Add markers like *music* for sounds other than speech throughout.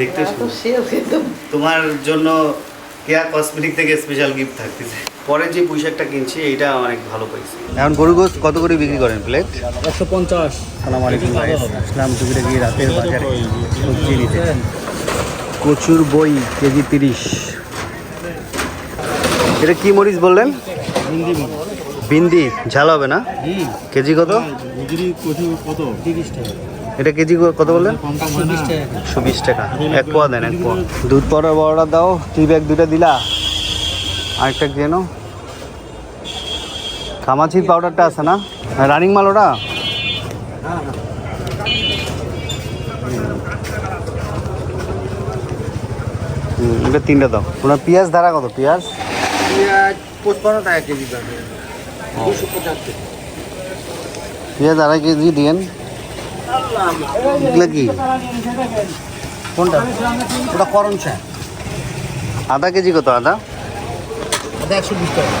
দেখতে তোমার জন্য কেয়া কসমেটিক থেকে স্পেশাল গিফট থাকতেছে। পরে যে পুঁইশাকটা কিনছি এইটা অনেক ভালো পাইছি এখন গরু গোস কত করে বিক্রি করেন প্লেট একশো পঞ্চাশ। সালাম আলাইকুম ভাই টুকিটা গিয়ে রাতের বাজারে সবজি নিতে। কচুর বই কেজি তিরিশ। এটা কি মরিচ বললেন? বিন্দি ঝাল হবে না? কেজি কত? কত? তিরিশ টাকা। এটা কেজি কত বললেন? একশো বিশ টাকা। এক পোয়া দেন এক পোয়া। দুধ পাউডার বড়টা দাও টি ব্যাগ দুটা দিলা। আরেকটা দিয়ে নাও। খামাচির পাউডারটা আছে না? রানিং মাল ওটা? এটা তিনটা দাও। ওনার পেঁয়াজ ধারা কত? পেঁয়াজ? পেঁয়াজ পঁচপান্ন টাকা কেজি দাম দুশো পঁচাত্তর পেঁয়াজ আড়াই কেজি দিয়েন। এগুলো কি? কোনটা? ওটা করম চা আধা কেজি কত আদা ওটা একশো বিশ টাকা।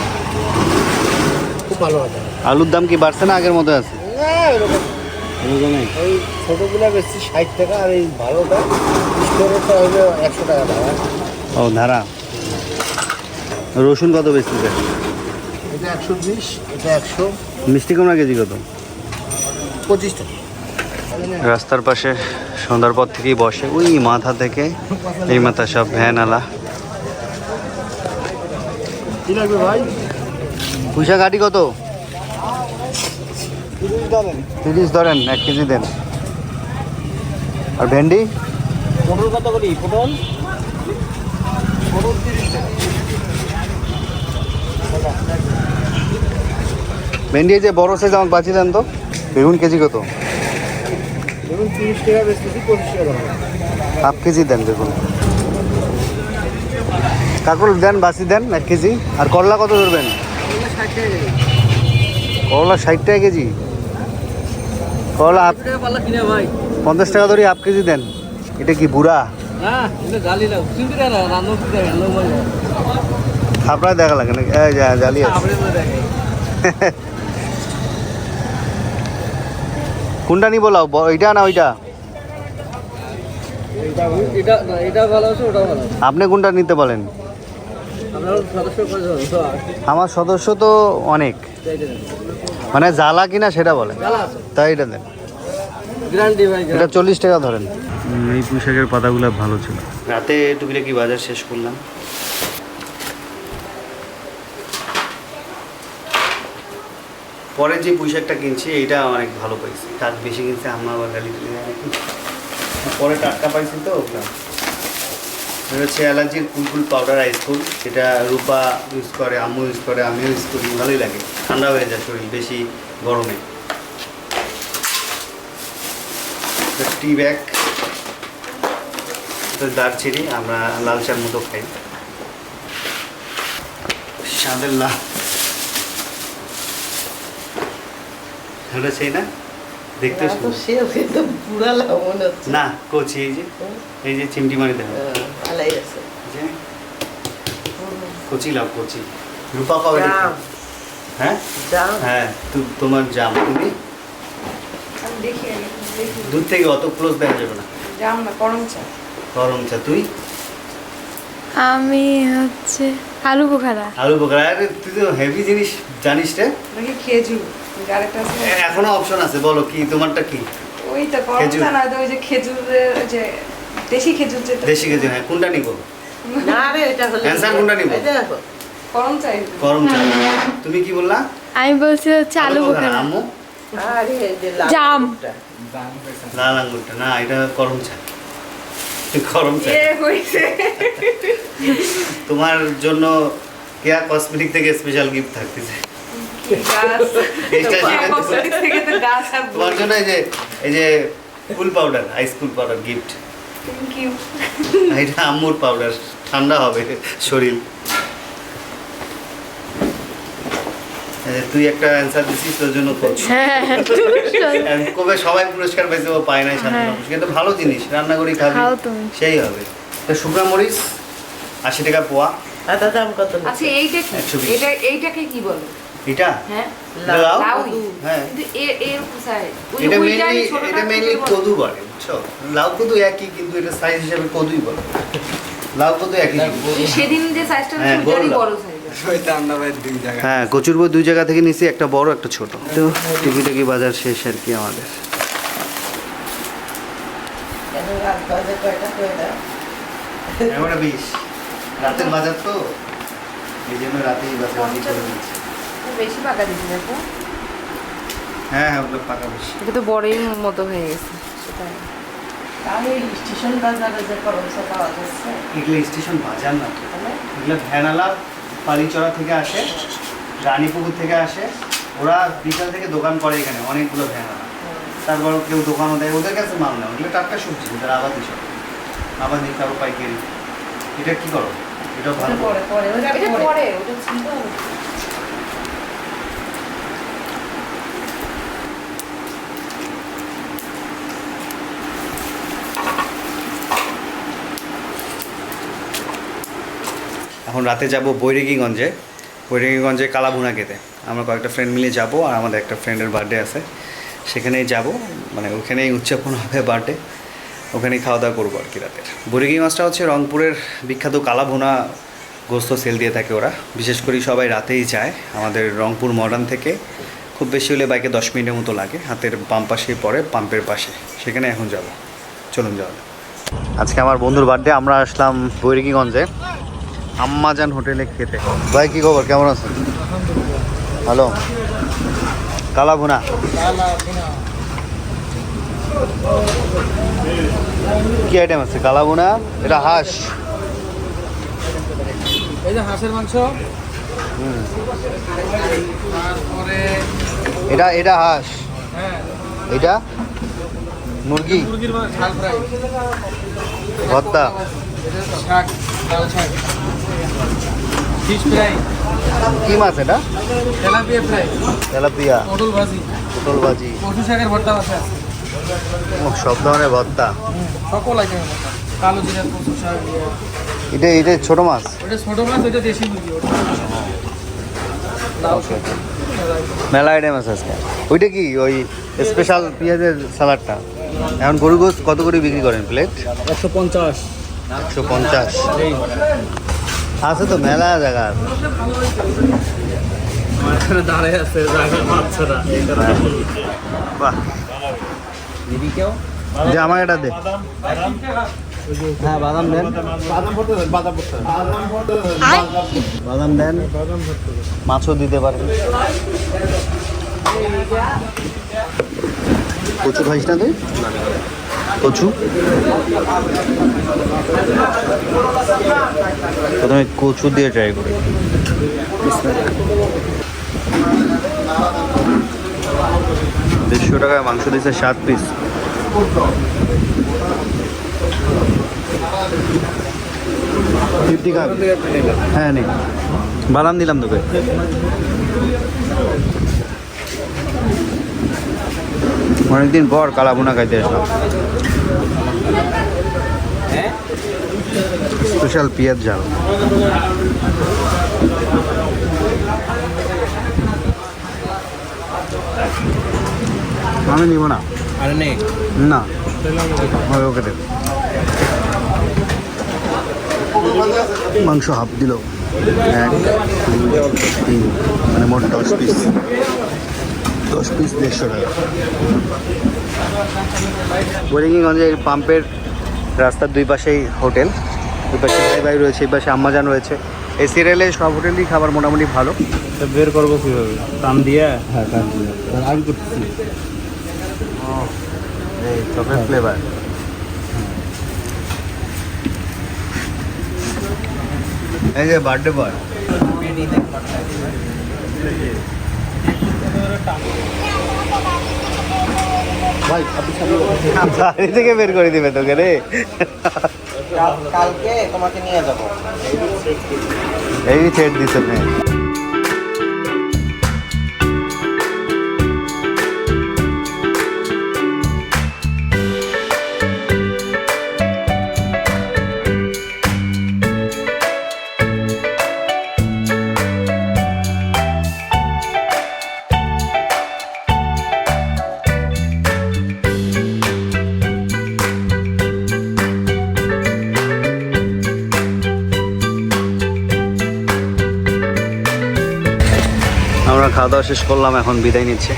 খুব ভালো আছে আলুর দাম কি বাড়ছে না আগের মতো আছে? এই ছোটোগুলো বেশি ষাট টাকা আর এই ভালোটা স্টোরেরটা হইলে একশো টাকা ও ধারা। রসুন কত বেশি এটা একশো বিশ এটা একশো মিষ্টি কুমড়া কেজি কত? পঁচিশ টাকা। রাস্তার পাশে সন্ধ্যার পর থেকেই বসে। ওই মাথা থেকে এই মাথা সব ভ্যান আলা। কি লাগবে ভাই? পুঁইশা কাটি কত? তিরিশ ধরেন। এক কেজি দেন। আর ভেন্ডি? পটল কত করি? পটল? পটল তিরিশ টাকা। ভেন্ডি যে বড় সাইজ আমার বাঁচিয়ে দেন তো। বেগুন কেজি কত? দেখুন তিরিশ টাকা বেচতেছি পঁচিশ টাকা হাফ কেজি দেন বেগুন কাকুল দেন বাসি দেন এক কেজি। আর করলা কত ধরবেন? করলা ষাট টাকা কেজি। করলা হাফ পঞ্চাশ টাকা ধরে হাফ কেজি দেন। এটা কি বুড়া? আপনার দেখা লাগে না এই যা জালি আছে *laughs* আপনি তো দেখে কোনটা নিবো লাও? ব- এইটা না ওইটা? না এটা ভালো আছে ওটা ভালো আপনি কোনটা নিতে বলেন? আমার সদস্য তো অনেক। মানে জ্বালা কিনা সেটা বলে তাই এটা দেন। এটা চল্লিশ টাকা ধরেন। এই পোশাকের পাতাগুলো ভালো ছিল। রাতে টুকিটাকি বাজার শেষ করলাম? পরে যে পোশাকটা কিনছি, এইটা অনেক ভালো পাইছি। তার বেশি কিনছে আম্মা আবার গালি দিলে। পরে টাটকা পাইছি তো এটা হচ্ছে অ্যালার্জির কুলকুল পাউডার আইসকুল এটা রূপা ইউজ করে, আম্মু ইউজ করে, আমিও ইউজ করি, ভালোই লাগে। ঠান্ডা হয়ে যায় শরীর, বেশি গরমে। টি ব্যাগ দারচিনি, আমরা লাল চার মতো খাই। স্বাদের লাল। এটা সেই না? দেখতে মনে না কচি এই যে এই যে চিমটি মারি দেখো। হ্যাঁ, ভালোই আছে। যে কচি লাভ কচি। রূপা পাবে হ্যাঁ? জাম। হ্যাঁ তু- তোমার জাম। তুমি? আমি দেখি আগে দেখি। দূর থেকে অত ক্লোজ দেখা যাবে না। জাম না করম চা। গরম চা তুই? আমি হচ্ছে আলু বোখারা আলু বোখরা আরে তুই তো হেভি জিনিস জানিস রে। নাকি খেজুর আরেকটা আছে? এখনও অপশন আছে বলো কি তোমারটা কি? ওই তো করম খেজুর। চা না ওই যে খেজুরের যে দেশি খেজুর যেটা। দেশি কেজি হ্যাঁ কোনটা নিবো? না রে এটা হলে কোনটা নিবো? করম চাই। গরম চা তুমি কি বললা? আমি বলছি হচ্ছে আলু বোখরা, আম্মু? আরে জাম। আঙ্গুরটা। না এটা গরম চা গরম হইছে তোমার জন্য কেয়া কসমেটিক থেকে স্পেশাল গিফট থাকতেছে। আর তোমার জন্য এই যে এই যে cool powder ice cool powder gift এটা আম্মুর পাউডার ঠান্ডা হবে শরীর এই যে তুই একটা অ্যান্সার দিছিস তোর জন্য হ্যাঁ কবে সবাই পুরস্কার পাইছে ও পায় নাই সাধারণ হ্যাঁ। কিন্তু ভালো জিনিস রান্না করে খাবি সেই হবে। তো শুকনো মরিচ আশি টাকা পোয়া। আর দাদা দাম কত আচ্ছা এইটা কি? এটা এইটাকে কি বলে? এটা হ্যাঁ লাউ? হ্যাঁ। এর এর কোথায় এটা ওইটাই এটা মেনলি কদু বলে বুঝছ? লাউ কদু একই কিন্তু এটা সাইজ হিসাবে কদুই বলে। লাউ কদু একই সেদিন যে সাইজটা হ্যাঁ, বড় বড় সাইজ হ্যাঁ কচুর বই দুই জায়গা থেকে নিছি একটা বড় একটা ছোট। তো টুকিটাকি বাজার শেষ আর কি আমাদের। রাতের বাজার তো এই জন্য রাতেই বাজার বাজি করে দিচ্ছি বেশি পাকা দিচ্ছি দেখো হ্যাঁ হ্যাঁ ওগুলো পাকা বেশি। এটা তো বড়ই মতো হয়ে গেছে সেটাই। তাহলে স্টেশন বাজারে যে করমসা পাওয়া যাচ্ছে। এগুলো স্টেশন বাজার না তো। এগুলো ভ্যানালা পালিচড়া থেকে আসে রানীপুকুর থেকে আসে। ওরা বিকাল থেকে দোকান করে এখানে অনেকগুলো ভ্যান তারপর কেউ দোকানও দেয় ওদের কাছে মাল না ওগুলো টাটকা সবজি ওদের আবাদি সব। আবাদি তারপর পাইকারি। এটা কি করো? এটা ভালো। পরে পরে। ওটা পরে ওটা ছিল। এখন রাতে যাব বৈরাগীগঞ্জে। বৈরাগীগঞ্জে কালাভুনা খেতে আমরা কয়েকটা ফ্রেন্ড মিলে যাব আর আমাদের একটা ফ্রেন্ডের বার্থডে আছে। সেখানেই যাব। মানে ওখানেই উদযাপন হবে বার্থডে ওখানেই খাওয়া দাওয়া করব আর কি রাতের বৈরাগীগঞ্জটা হচ্ছে রংপুরের বিখ্যাত কালাভুনা গোস্ত সেল দিয়ে থাকে ওরা। বিশেষ করে সবাই রাতেই যায়। আমাদের রংপুর মডার্ন থেকে খুব বেশি হলে বাইকে দশ মিনিটের মতো লাগে। হাতের বাম পাশেই পড়ে পাম্পের পাশে। সেখানে এখন যাব। চলুন যাওয়া আজকে আমার বন্ধুর বার্থডে আমরা আসলাম বৈরাগীগঞ্জে। আম্মাজান হোটেলে খেতে। ভাই কি খবর? কেমন আছেন? হ্যালো কালা ভুনা কি আইটেম আছে? কালা ভুনা এটা হাঁস। এই যে হাঁসের মাংস। তারপরে এটা এটা হাঁস। হ্যাঁ। এটা? মুরগি। মুরগির ঝাল ফ্রাই। ভর্তা। শাক লাল শাক। ফিশ ফ্রাই কি মাছ এটা? Tilapia fry tilapia. পটল ভাজি। পটল ভাজি। কচু শাকের ভর্তা আছে। ও, সব ধরনের ভর্তা। সকল আইটেমের ভর্তা। কালো জিরা কচু শাক ইয়ে। এটা এটা ছোট মাছ? ওটা ছোট মাছ দেশি মুরগি মেলা আইটেম আছে আজকে। ওইটা কি ওই স্পেশাল পেঁয়াজের স্যালাডটা এখন গরু গোস কত করে বিক্রি করেন প্লেট একশো পঞ্চাশ। একশো পঞ্চাশ। আছে তো মেলা জায়গা আছে। দাঁড়ায় আছে জায়গা বাচ্চারা বাহ। যে আমার এটা দে। হ্যাঁ বাদাম দেন। বাদাম ভর্তা বাদাম ভর্তা বাদাম দেন। মাছও দিতে পারেন। কচু খাইস না তুই? কচু? প্রথমে কচু দিয়ে ট্রাই করি। দেড়শো টাকায় মাংস দিয়েছে সাত পিস ফিফটি হ্যাঁ নেই বাদাম দিলাম তোকে। অনেকদিন পর কালাভুনা খাইতে আসলাম। স্পেশাল পেঁয়াজ ঝাল। আমি নিব না। না। ওকে দেব মাংস হাফ দিল। এক দুই তিন মানে মোট দশ পিস দশ পিস দেড়শো টাকা। বোরিংগঞ্জের পাম্পের রাস্তার দুই পাশেই হোটেল। দুই পাশে ভাই ভাই রয়েছে এই পাশে আম্মাজান রয়েছে। এই সিরিয়ালে সব হোটেলই খাবার মোটামুটি ভালো। বের করব কীভাবে? কান দিয়ে? হ্যাঁ আমি করতেছি। এই চকলেট ফ্লেভার এই যে বার্থডে বয় ভাই বাড়ি থেকে বের করে দিবে তোকে রে। কালকে তোমাকে নিয়ে যাব। এই ছেড় দিছে খাওয়া দাওয়া শেষ করলাম এখন বিদায় নিচ্ছে।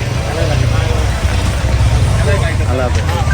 আল্লাহ হাফেজ।